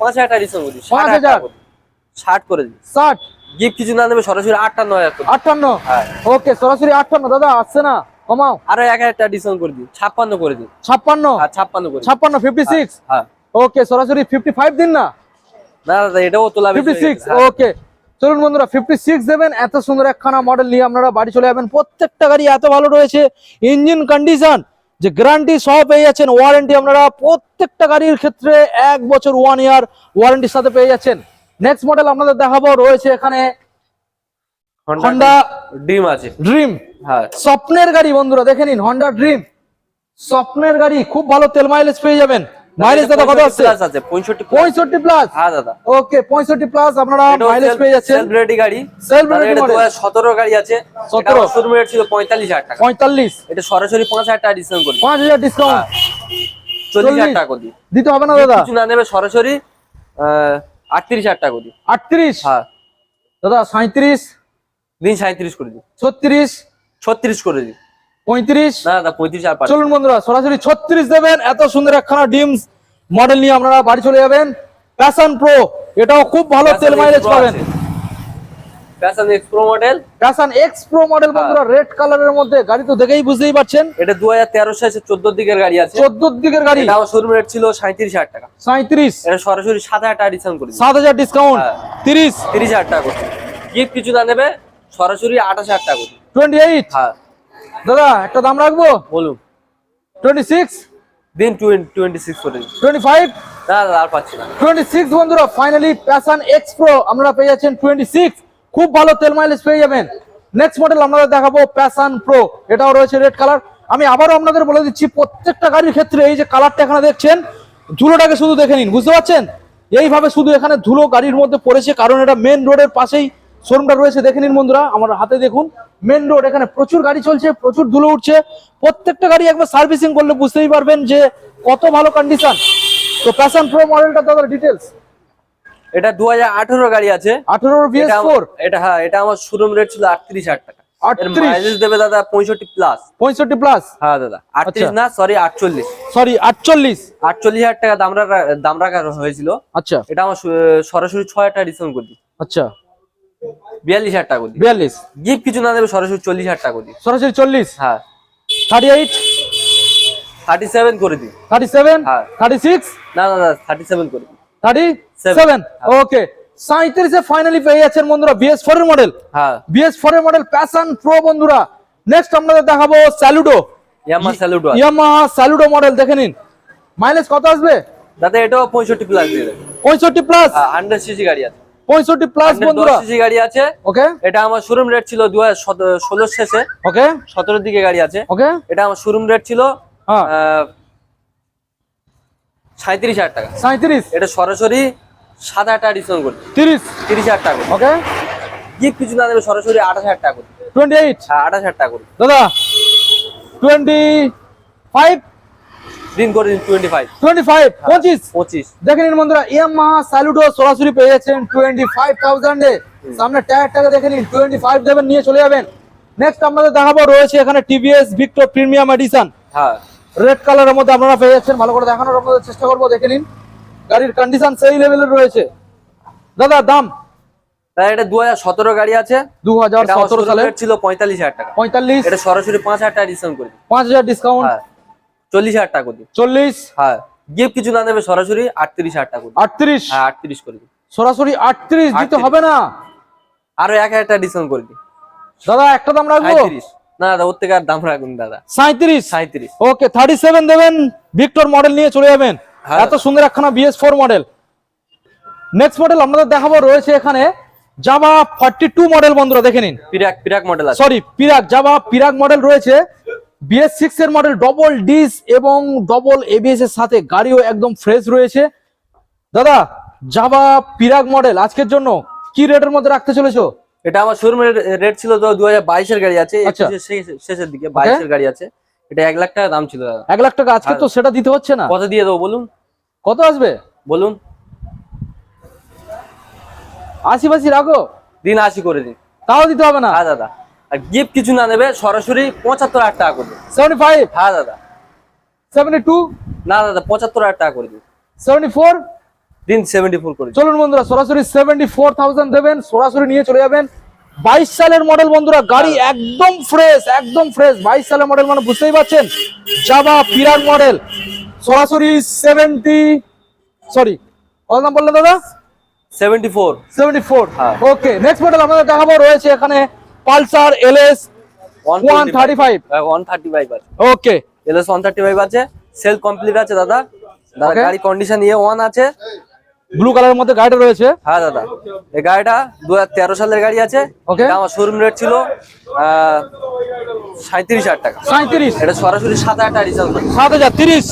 S1: পাঁচ হাজার টাকা ডিসকাউন্ট করি। ষাট
S2: পাঁচ
S1: হাজার? করে। ষাট করে দিই
S2: ষাট?
S1: গিফট কিছু না নেবে সরাসরি আটান্ন হাজার
S2: আটান্ন?
S1: হ্যাঁ।
S2: ওকে সরাসরি আটান্ন। দাদা আসছে না? কমাও।
S1: আরও এক হাজার টাকা ডিসকাউন্ট করে দিই ছাপ্পান্ন করে দিই
S2: ছাপ্পান্ন?
S1: আর ছাপ্পান্ন করে
S2: ছাপ্পান্ন ফিফটি সিক্স
S1: হ্যাঁ
S2: ওকে সরাসরি ফিফটি ফাইভ দিন না?
S1: না দাদা এটাও তোলা বেশি
S2: ফিফটি
S1: হয়ে
S2: সিক্স
S1: গেছে। হ্যাঁ।
S2: ওকে চলুন বন্ধুরা ফিফটি সিক্স দেবেন এত সুন্দর একখানা মডেল নিয়ে আপনারা বাড়ি চলে যাবেন। প্রত্যেকটা গাড়ি এত ভালো রয়েছে ইঞ্জিন কন্ডিশন যে গ্যারান্টি সহ পেয়ে যাচ্ছেন ওয়ারেন্টি আপনারা প্রত্যেকটা গাড়ির ক্ষেত্রে এক বছর ওয়ান ইয়ার ওয়ারেন্টির সাথে পেয়ে যাচ্ছেন। নেক্সট মডেল আপনাদের দেখাবো রয়েছে এখানে হন্ডা
S1: ড্রিম আছে।
S2: ড্রিম
S1: হ্যাঁ।
S2: স্বপ্নের গাড়ি বন্ধুরা দেখে নিন হন্ডা ড্রিম স্বপ্নের গাড়ি খুব ভালো তেল মাইলেজ পেয়ে যাবেন। মাইলেজ দাদা কত আছে?
S1: আছে পঁয়ষট্টি plus।
S2: পঁয়ষট্টি প্লাস
S1: হ্যাঁ দাদা।
S2: ওকে পঁয়ষট্টি প্লাস আপনারা মাইলেজ পেয়ে যাচ্ছেন।
S1: সেলিব্রিটি গাড়ি।
S2: Celebrity model।
S1: সতেরো গাড়ি আছে।
S2: 17
S1: শোরুম রেট ছিল পঁয়তাল্লিশ হাজার টাকা।
S2: পঁয়তাল্লিশ।
S1: এটা সরাসরি পাঁচ হাজার টাকা ডিসকাউন্ট করি।
S2: পাঁচ হাজার ডিসকাউন্ট
S1: চল্লিশ হাজার
S2: চল্লিশ।
S1: টাকা করে।
S2: দিতে হবে না দাদা?
S1: কিছু না নেবে সরাসরি আটত্রিশ হাজার টাকা করে। দিই
S2: আটত্রিশ?
S1: হ্যাঁ।
S2: দাদা সাঁত্রিশ
S1: দিন সাঁত্রিশ করে দিই।
S2: ছত্রিশ?
S1: ছত্রিশ করে দিই।
S2: পঁয়ত্রিশ।
S1: না পঁয়ত্রিশ আর
S2: চলুন বন্ধুরা সরাসরি ছত্রিশ দেবেন। এত সুন্দর একখানা ডিমস মডেল নিয়ে আপনারা বাড়ি চলে যাবেন। প্যাশন প্রো এটাও খুব ভালো তেল মাইলেজ পাবেন।
S1: Passion X Pro model
S2: Passion X Pro model বন্ধুরা রেড কালারের মধ্যে গাড়ি তো দেখেই বুঝতেই পারছেন।
S1: এটা সালে দিকের গাড়ি আছে।
S2: চোদ্দোর দিকের গাড়ি।
S1: শোরুম রেট ছিল সাঁত্রিশ হাজার টাকা।
S2: সাঁত্রিশ
S1: এটা সরাসরি সাত হাজার টাকা ডিসকাউন্ট করে
S2: ডিসকাউন্ট
S1: হ্যাঁ।
S2: তিরিশ।
S1: তিরিশ হাজার টাকা করে। গিফট কিছু না নেবে সরাসরি আঠাশ হাজার টাকা করে। দিই।
S2: টোয়েন্টি এইট
S1: হ্যাঁ।
S2: দাদা একটা দাম রাখব?
S1: বলুন।
S2: টোয়েন্টি সিক্স
S1: দিন টোয়েন্টি সিক্স করে
S2: টোয়েন্টি ফাইভ
S1: দাদা আর পাচ্ছি না।
S2: টোয়েন্টি সিক্স বন্ধুরা ফাইনালি প্যাশন এক্স প্রো আপনারা পেয়ে যাচ্ছেন টোয়েন্টি সিক্স খুব ভালো তেল মাইলেজ পেয়ে যাবেন। নেক্সট মডেল আপনাদের দেখাবো প্যাশন প্রো এটাও রয়েছে রেড কালার আমি আবারও আপনাদের বলে দিচ্ছি প্রত্যেকটা গাড়ির ক্ষেত্রে এই যে কালারটা এখানে দেখছেন ধুলোটাকে শুধু দেখে নিন বুঝতে পারছেন? এইভাবে শুধু এখানে ধুলো গাড়ির মধ্যে পড়েছে কারণ এটা মেন রোডের পাশেই। শোরুমটা রয়েছে দেখে নিন বন্ধুরা আমার হাতে দেখুন মেন রোড এখানে প্রচুর গাড়ি চলছে প্রচুর ধুলো উঠছে প্রত্যেকটা গাড়ি একবার সার্ভিসিং করলে বুঝতেই পারবেন যে কত ভালো কন্ডিশন তো প্যাশন প্রো মডেলটা দাদা ডিটেলস
S1: এটা দু হাজার আঠেরো গাড়ি আছে।
S2: আঠেরোর বিএস
S1: এটা
S2: ফোর
S1: এটা হ্যাঁ এটা আমার শোরুম রেট ছিল আটত্রিশ হাজার টাকা। এর
S2: 38
S1: মাইলেজ দেবে দাদা পঁয়ষট্টি প্লাস
S2: পঁয়ষট্টি প্লাস
S1: হ্যাঁ দাদা আটত্রিশ
S2: আচ্ছা।
S1: না সরি আটচল্লিশ।
S2: সরি আটচল্লিশ।
S1: আটচল্লিশ হাজার টাকা দাম রাখা দাম রাখা হয়েছিল।
S2: আচ্ছা।
S1: এটা আমার সরাসরি ছয় হাজার টাকা ডিসকাউন্ট করে দিই
S2: আচ্ছা।
S1: বিয়াল্লিশ হাজার টাকা
S2: বিয়াল্লিশ।
S1: গিফট কিছু না দেবে সরাসরি চল্লিশ হাজার টাকা দিই
S2: সরাসরি চল্লিশ?
S1: হ্যাঁ।
S2: থার্টি এইট
S1: থার্টি সেভেন করে দিই
S2: থার্টি সেভেন
S1: হ্যাঁ।
S2: থার্টি সিক্স
S1: না না না থার্টি সেভেন করে দিই
S2: থার্টি. সেভেন। ওকে সাঁত্রিশে ফাইনালি পেয়ে যাচ্ছেন বন্ধুরা বিএস ফোর এর মডেল
S1: হ্যাঁ।
S2: বিএস ফোর এর মডেল প্যাশন প্রো বন্ধুরা। নেক্সট আপনাদের দেখাবো Saluto
S1: Yamaha Saluto
S2: Yamaha Saluto model দেখে নিন। মাইলেজ কত আসবে?
S1: দাদা এটাও পঁয়ষট্টি প্লাস দিয়ে দেবে।
S2: পঁয়ষট্টি প্লাস
S1: হান্ড্রেড সিসি গাড়ি আছে।
S2: পঁয়ষট্টি প্লাস বন্ধুরা।
S1: গাড়ি আছে।
S2: ওকে
S1: এটা আমার শোরুম রেট ছিল দু হাজার শেষে।
S2: ওকে
S1: সতেরোর দিকে গাড়ি আছে।
S2: ওকে
S1: এটা আমার শোরুম রেট ছিল
S2: হ্যাঁ।
S1: সাঁত্রিশ হাজার টাকা।
S2: সাঁত্রিশ
S1: এটা সরাসরি সাত হাজার টাকা ডিসকাউন্ট করবে।
S2: তিরিশ।
S1: তিরিশ হাজার টাকা।
S2: ওকে
S1: গিফট কিছু না দেবে সরাসরি আঠাশ হাজার টাকা করবে
S2: টোয়েন্টি এইট
S1: হ্যাঁ আঠাশ হাজার টাকা করবে
S2: দাদা টোয়েন্টি ফাইভ
S1: দিন করে দিন টোয়েন্টি ফাইভ
S2: টোয়েন্টি ফাইভ পঁচিশ।
S1: পঁচিশ।
S2: দেখে নিন বন্ধুরা ইয়ামাহা স্যালুডো সরাসরি পেয়ে যাচ্ছেন টোয়েন্টি ফাইভ থাউজেন্ডে সামনে টায়ারটাকে দেখে নিন টোয়েন্টি ফাইভ দেবেন নিয়ে চলে যাবেন। নেক্সট আপনাদের দেখাবো রয়েছে এখানে টিভিএস ভিক্টর প্রিমিয়াম এডিশন
S1: হ্যাঁ।
S2: রেড কালারের মধ্যে আপনারা পেয়ে যাচ্ছেন ভালো করে দেখানোর আপনাদের চেষ্টা করব দেখে নিন। গাড়ির কন্ডিশন সেই লেভেলের রয়েছে। দাদা দাম?
S1: এটা দু হাজার সতেরো গাড়ি আছে।
S2: দু হাজার সতেরো সালে?
S1: ছিল পঁয়তাল্লিশ হাজার টাকা।
S2: পঁয়তাল্লিশ?
S1: এটা সরাসরি পাঁচ হাজার টাকা ডিসকাউন্ট করে
S2: পাঁচ হাজার ডিসকাউন্ট
S1: চল্লিশ হাজার টাকা করে দিই
S2: চল্লিশ?
S1: হ্যাঁ গিফট কিছু না দেবে সরাসরি আটত্রিশ হাজার টাকা
S2: আটত্রিশ?
S1: হ্যাঁ আটত্রিশ করে দিই
S2: সরাসরি আটত্রিশ দিতে হবে না?
S1: আরও এক হাজার টাকা ডিসকাউন্ট করে দিই
S2: দাদা একটা দাম রাখব?
S1: না দাদা ওর থেকে আর দাম রাখুন দাদা।
S2: সাঁত্রিশ
S1: সাঁত্রিশ
S2: ওকে থার্টি সেভেন দেবেন ভিক্টর মডেল নিয়ে চলে যাবেন।
S1: হ্যাঁ।
S2: এত সুন্দর একখানা BS four model next model আপনাদের দেখাবো রয়েছে এখানে জাভা ফর্টি টু মডেল বন্ধুরা দেখে নিন।
S1: Perak Perak model
S2: sorry Perak Jawa Perak model রয়েছে। বিএস সিক্স এর মডেল ডবল ডিস এবং ডবল এবিএস এর সাথে গাড়িও একদম ফ্রেশ রয়েছে। দাদা জাভা পিরাগ মডেল আজকের জন্য কি রেটের মধ্যে রাখতে চলেছো?
S1: এটা আমার শোরুমের রেট ছিল তো দু হাজার বাইশের গাড়ি আছে
S2: আচ্ছা।
S1: শেষের দিকে বাইশের গাড়ি আছে। এটা এক লাখ টাকা দাম ছিল
S2: এক লাখ টাকা আজকে তো সেটা দিতে হচ্ছে না।
S1: কত দিয়ে দেবো বলুন?
S2: কত আসবে?
S1: বলুন।
S2: আশি ফাশি রাখো।
S1: দিন আশি করে দিন।
S2: তাও দিতে হবে না?
S1: হ্যাঁ দাদা। আর গিফট কিছু না নেবে সরাসরি পঁচাত্তর হাজার টাকা করে
S2: সেভেন্টি ফাইভ
S1: হ্যাঁ দাদা।
S2: সেভেন্টি টু
S1: না দাদা পঁচাত্তর হাজার টাকা করে দিন
S2: সেভেন্টি ফোর
S1: দিন সেভেন্টি ফোর করে
S2: চলুন বন্ধুরা সরাসরি সেভেন্টি ফোর থাউজেন্ড দেবেন সরাসরি নিয়ে চলে যাবেন। বাইশ সালের মডেল বন্ধুরা গাড়ি একদম ফ্রেশ একদম ফ্রেশ বাইশ সালের মডেল মানে বুঝতেই পারছেন জাবা মডেল সরাসরি সেভেন্টি সরি কত নাম বললেন দাদা?
S1: সেভেন্টি ফোর
S2: সেভেন্টি ফোর
S1: হ্যাঁ।
S2: ওকে নেক্সট মডেল আমাদের দেখাবো রয়েছে এখানে Pulsar L S one thirty five
S1: one thirty five আছে।
S2: Okay
S1: LS one thirty five আছে সেল কমপ্লিট আছে দাদা। দাদা গাড়ি কন্ডিশন ইয়ে ওয়ান আছে।
S2: ব্লু কালারের মধ্যে গাড়িটা রয়েছে?
S1: হ্যাঁ দাদা। এই গাড়িটা দু হাজার তেরো সালের গাড়ি আছে। আমার শোরুম রেট ছিল সাঁত্রিশ হাজার টাকা।
S2: সাঁত্রিশ
S1: এটা সরাসরি সাত হাজার টাকা রিচার্জ
S2: সাত হাজার তিরিশ।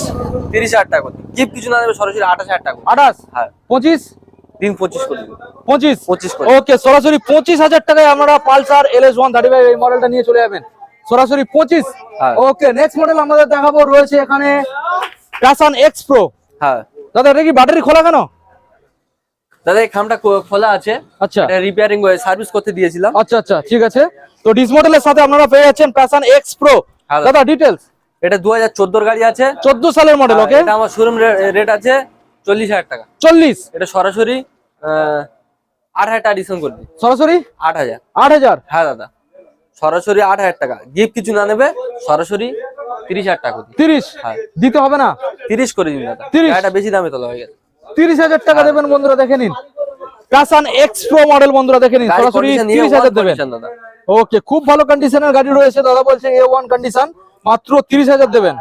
S1: তিরিশ হাজার টাকা গিফট কিছু না দেবে সরাসরি আঠাশ হাজার টাকা।
S2: আঠাশ?
S1: হ্যাঁ।
S2: পঁচিশ?
S1: দিন পঁচিশ করে
S2: পঁচিশ?
S1: পঁচিশ
S2: ওকে সরাসরি পঁচিশ হাজার টাকায় আমরা Pulsar L S one thirty five এই মডেলটা নিয়ে চলে যাবেন। সরাসরি পঁচিশ?
S1: হ্যাঁ।
S2: ওকে নেক্সট মডেল আমাদের দেখাবো রয়েছে এখানে প্যাশন এক্স প্রো
S1: হ্যাঁ।
S2: দাদা এটা কি ব্যাটারি খোলা কেন?
S1: দাদা এই খামটা খোলা আছে।
S2: আচ্ছা।
S1: রিপেয়ারিং সার্ভিস করতে দিয়েছিলাম।
S2: আচ্ছা আচ্ছা ঠিক আছে। তো ডিস মডেলের সাথে আপনারা পেয়ে যাচ্ছেন প্যাশন এক্স প্রো
S1: হ্যাঁ।
S2: দাদা ডিটেলস
S1: এটা দু হাজার গাড়ি আছে।
S2: চোদ্দ সালের মডেল ওকে
S1: আমার শোরুম রেট আছে। চল্লিশ হাজার টাকা।
S2: চল্লিশ?
S1: এটা সরাসরি আট হাজার টাকা ডিসকাউন্ট করে
S2: সরাসরি?
S1: আট হাজার।
S2: আট হাজার?
S1: হ্যাঁ দাদা। সরাসরি আট হাজার টাকা। গিফট কিছু না নেবে সরাসরি তিরিশ হাজার টাকা
S2: তিরিশ?
S1: হ্যাঁ।
S2: দিতে হবে না?
S1: তিরিশ করে দিন দাদা।
S2: 30?
S1: গাড়িটা বেশি দামে তোলা হয়ে গেছে।
S2: তিরিশ হাজার টাকা দেবেন বন্ধুরা দেখে নিন। এক্স প্রো মডেল বন্ধুরা দেখে নিন। সরাসরি তিরিশ হাজার দেবেন।
S1: দাদা।
S2: ওকে খুব ভালো কন্ডিশনের গাড়ি রয়েছে দাদা বলছে এ ওয়ান কন্ডিশন মাত্র তিরিশ হাজার দেবেন।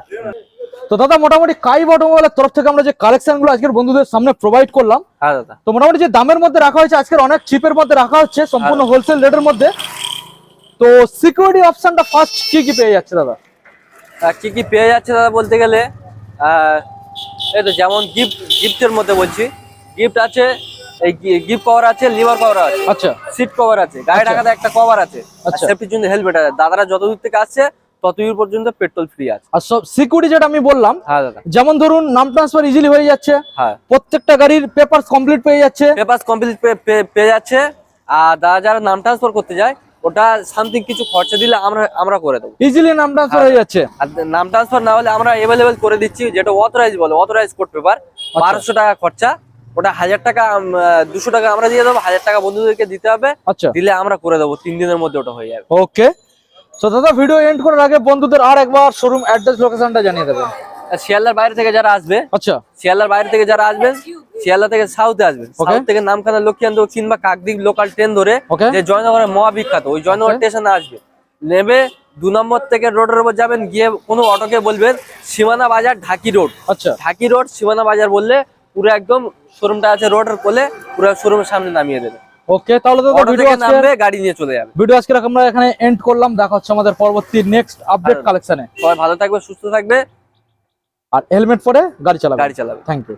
S2: তো দাদা মোটামুটি কাই অটোমোবাইলের তরফ থেকে আমরা যে কালেকশনগুলো আজকের বন্ধুদের সামনে প্রোভাইড করলাম
S1: হ্যাঁ দাদা।
S2: তো মোটামুটি যে দামের মধ্যে রাখা হয়েছে আজকের অনেক চিপের মধ্যে রাখা হচ্ছে সম্পূর্ণ হোলসেল রেটের মধ্যে। তো সিকিউরিটি অপশনটা ফার্স্ট কি কি পেয়ে যাচ্ছে দাদা?
S1: কি কি পেয়ে যাচ্ছে দাদা বলতে গেলে এই তো যেমন গিফট গিফটের মধ্যে বলছি। গিফট আছে এই গিফট কভার আছে লিভার কভার আছে।
S2: আচ্ছা।
S1: সিট কভার আছে গাড়ি
S2: আচ্ছা।
S1: ঢাকাতে একটা কভার আছে।
S2: আচ্ছা।
S1: সেফটির জন্য হেলমেট আছে। দাদারা যত দূর থেকে আসছে তত দূর পর্যন্ত পেট্রোল ফ্রি আছে।
S2: আর সব সিকিউরিটি যেটা আমি বললাম
S1: হ্যাঁ দাদা।
S2: যেমন ধরুন নাম ট্রান্সফার ইজিলি হয়ে যাচ্ছে
S1: হ্যাঁ।
S2: প্রত্যেকটা গাড়ির পেপার কমপ্লিট পেয়ে যাচ্ছে।
S1: পেপার কমপ্লিট পেয়ে যাচ্ছে। আর দাদা যারা নাম ট্রান্সফার করতে যায় ওটা সামথিং কিছু খরচা দিলে আমরা আমরা করে দেবো।
S2: ইজিলি নাম ট্রান্সফার হয়ে যাচ্ছে।
S1: আর নাম ট্রান্সফার না হলে আমরা অ্যাভেলেবেল করে দিচ্ছি যেটা অথরাইজ বলে অথরাইজ কোড পেপার বারোশো টাকা খরচা। ওটা হাজার টাকা দুশো টাকা আমরা দিয়ে দেবো হাজার টাকা বন্ধুদেরকে দিতে হবে।
S2: আচ্ছা।
S1: দিলে আমরা করে দেবো তিন দিনের মধ্যে ওটা হয়ে যাবে।
S2: ওকে সো দাদা ভিডিও এন্ড করার আগে বন্ধুদের আর একবার শোরুম অ্যাড্রেস লোকেশনটা জানিয়ে দেবেন।
S1: শিয়ালদার বাইরে থেকে যারা আসবে
S2: আচ্ছা।
S1: শিয়ালদার বাইরে থেকে যারা আসবেন শিয়ালদা থেকে সাউথে আসবেন। সাউথ থেকে নামখানা লক্ষ্মীকান্ত কিংবা কাকদ্বীপ লোকাল ট্রেন ধরে. যে জয়নগরের মহাবিখ্যাত ওই জয়নগর. স্টেশনে আসবে। নেবে দু নম্বর থেকে রোডের উপর যাবেন গিয়ে কোনো অটোকে বলবেন সীমানা বাজার ঢাকি রোড
S2: আচ্ছা।
S1: ঢাকি রোড সীমানা বাজার বললে পুরো একদম শোরুমটা আছে রোডের কোলে পুরো শোরুমের সামনে নামিয়ে দেবে।
S2: ওকে তাহলে
S1: তো
S2: ভিডিও আজকে
S1: নামবে গাড়ি নিয়ে চলে যাবে।
S2: ভিডিও আজকে আমরা এখানে এন্ড করলাম দেখা হচ্ছে আমাদের পরবর্তী নেক্সট আপডেট কালেকশনে
S1: সবাই ভালো থাকবে সুস্থ থাকবে।
S2: আর হেলমেট পরে গাড়ি চালাবে।
S1: গাড়ি চালাবে।
S2: Thank you